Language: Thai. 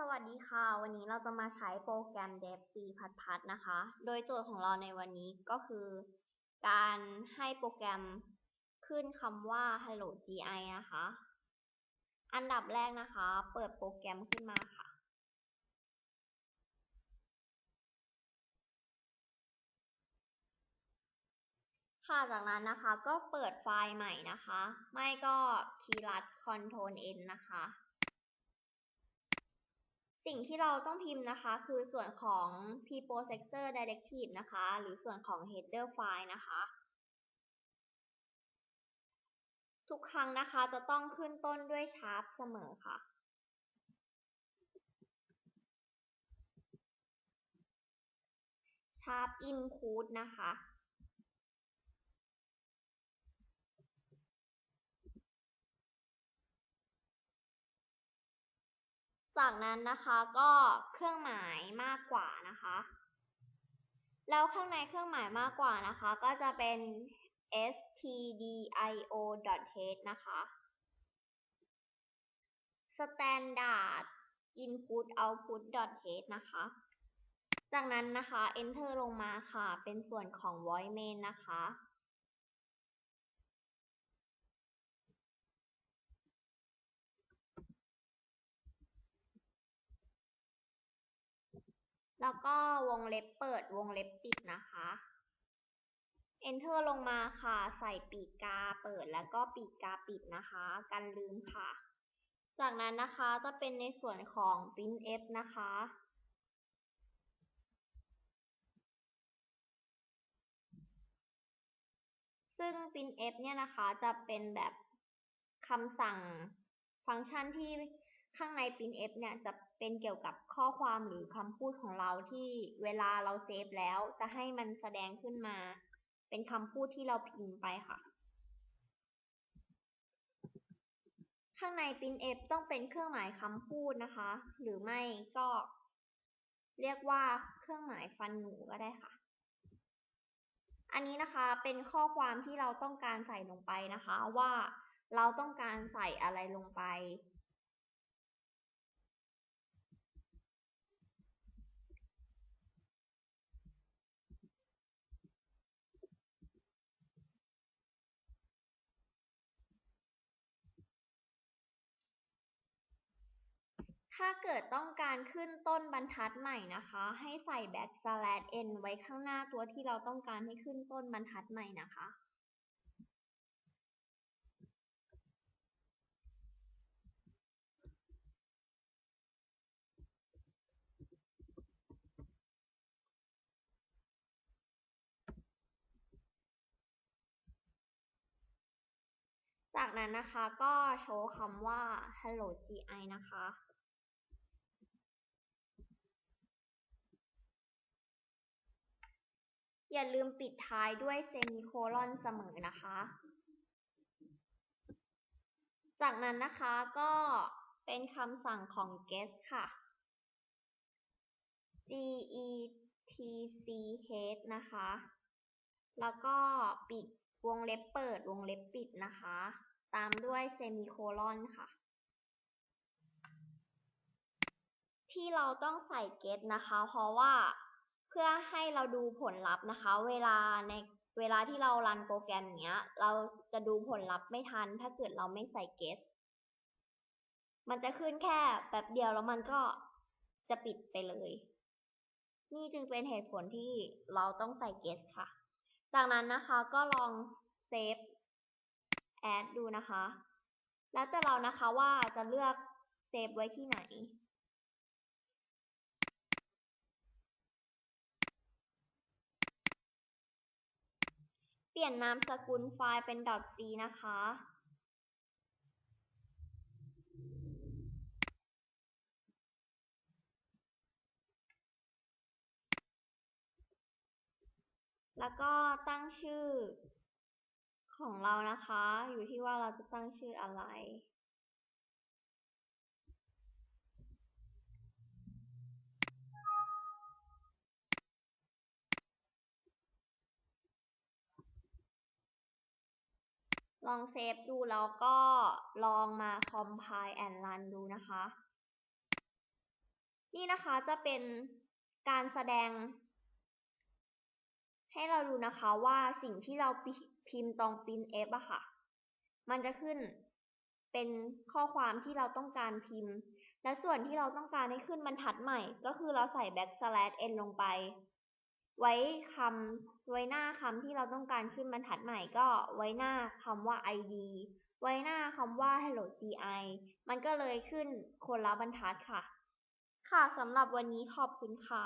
สวัสดีค่ะ วันนี้เราจะมาใช้โปรแกรม dev c นะคะ โดยโจทย์ของเราในวันนี้ก็คือ การให้โปรแกรมขึ้นคำว่า hello gi นะคะ อันดับแรกนะคะ เปิดโปรแกรมขึ้นมาค่ะ ค่ะ จากนั้นนะคะก็เปิดไฟล์ใหม่นะคะ ไม่ก็คีย์ลัด Ctrl N นะคะ สิ่งที่เราต้องพิมพ์นะคะ คือส่วนของ preprocessor directive นะคะ หรือส่วนของ header file นะคะ ทุกครั้งนะคะจะต้องขึ้นต้นด้วย sharp เสมอค่ะ sharp include นะคะ จากนั้นนะคะก็เครื่องหมายมากกว่านะคะ แล้วข้างในเครื่องหมายมากกว่านะคะ ก็จะเป็น stdio.h นะคะ standard input output h นะคะ จากนั้นนะคะ enter ลงมาค่ะ เป็นส่วนของ void main นะคะ แล้วก็วงเล็บเปิดวงเล็บปิดนะคะ enter ลงมาค่ะ ใส่ปีกกาเปิดแล้วก็ปีกกาปิดนะคะ กันลืมค่ะ จากนั้นนะคะจะเป็นในส่วนของ printf นะคะ ซึ่ง printf เนี่ยนะคะจะเป็นแบบคำสั่งฟังก์ชันที่ข้างใน printf เนี่ยจะ เป็นเกี่ยวกับข้อความหรือคำพูดของเราที่เวลาเราเซฟแล้วจะให้มันแสดงขึ้นมา เป็นคำพูดที่เราพิมพ์ไปค่ะ ข้างใน printf ต้องเป็นเครื่องหมายคำพูดนะคะ หรือไม่ก็เรียกว่าเครื่องหมายฟันหนูก็ได้ค่ะ อันนี้นะคะเป็นข้อความที่เราต้องการใส่ลงไปนะคะ ว่าเราต้องการใส่อะไรลงไป ถ้าเกิดต้องการขึ้นต้นบรรทัดใหม่นะคะ ให้ใส่ backslash n ไว้ข้างหน้าตัวที่เราต้องการให้ขึ้นต้นบรรทัดใหม่นะคะ จากนั้นนะคะก็โชว์คำว่า hello gi นะคะ อย่าลืมปิดท้ายด้วยเซมิโคลอนเสมอนะคะ จากนั้นนะคะก็เป็นคำสั่งของ get ค่ะ g e t c h นะคะ แล้วก็ปิดวงเล็บเปิดวงเล็บปิดนะคะ ตามด้วยเซมิโคลอนค่ะ ที่เราต้องใส่ get นะคะ เพราะว่า พื่อให้เราดูผลลัพธ์นะคะ เวลาในเวลาที่เรารันโปรแกรมเนี้ย เราจะดูผลลัพธ์ไม่ทัน ถ้าเกิดเราไม่ใส่เกสมันจะขึ้นแค่แป๊บเดียวแล้วมันก็จะปิดไปเลย นี่จึงเป็นเหตุผลที่เราต้องใส่เกสค่ะ จากนั้นนะคะก็ลองเซฟแอดดูนะคะ แล้วแต่เรานะคะว่าจะเลือกเซฟไว้ที่ไหน เปลี่ยนนามสกุลไฟล์เป็น .c นะคะ แล้วก็ตั้งชื่อของเรานะคะ อยู่ที่ว่าเราจะตั้งชื่ออะไร ลองเซฟดูแล้วก็ลองมา compile and run ดูนะคะ นี่นะคะจะเป็นการแสดง ให้เราดูนะคะว่าสิ่งที่เราพิมพ์ตรง printf อะค่ะ มันจะขึ้นเป็นข้อความที่เราต้องการพิมพ์ และส่วนที่เราต้องการให้ขึ้นบรรทัดใหม่ ก็คือเราใส่ backslash n ลงไป ไว้คำไว้หน้าคำที่เราต้องการขึ้นบรรทัดใหม่ก็ไว้หน้าคำว่า id ไว้หน้าคำว่า hello gi มันก็เลยขึ้นคนละบรรทัดค่ะ ค่ะสำหรับวันนี้ขอบคุณค่ะ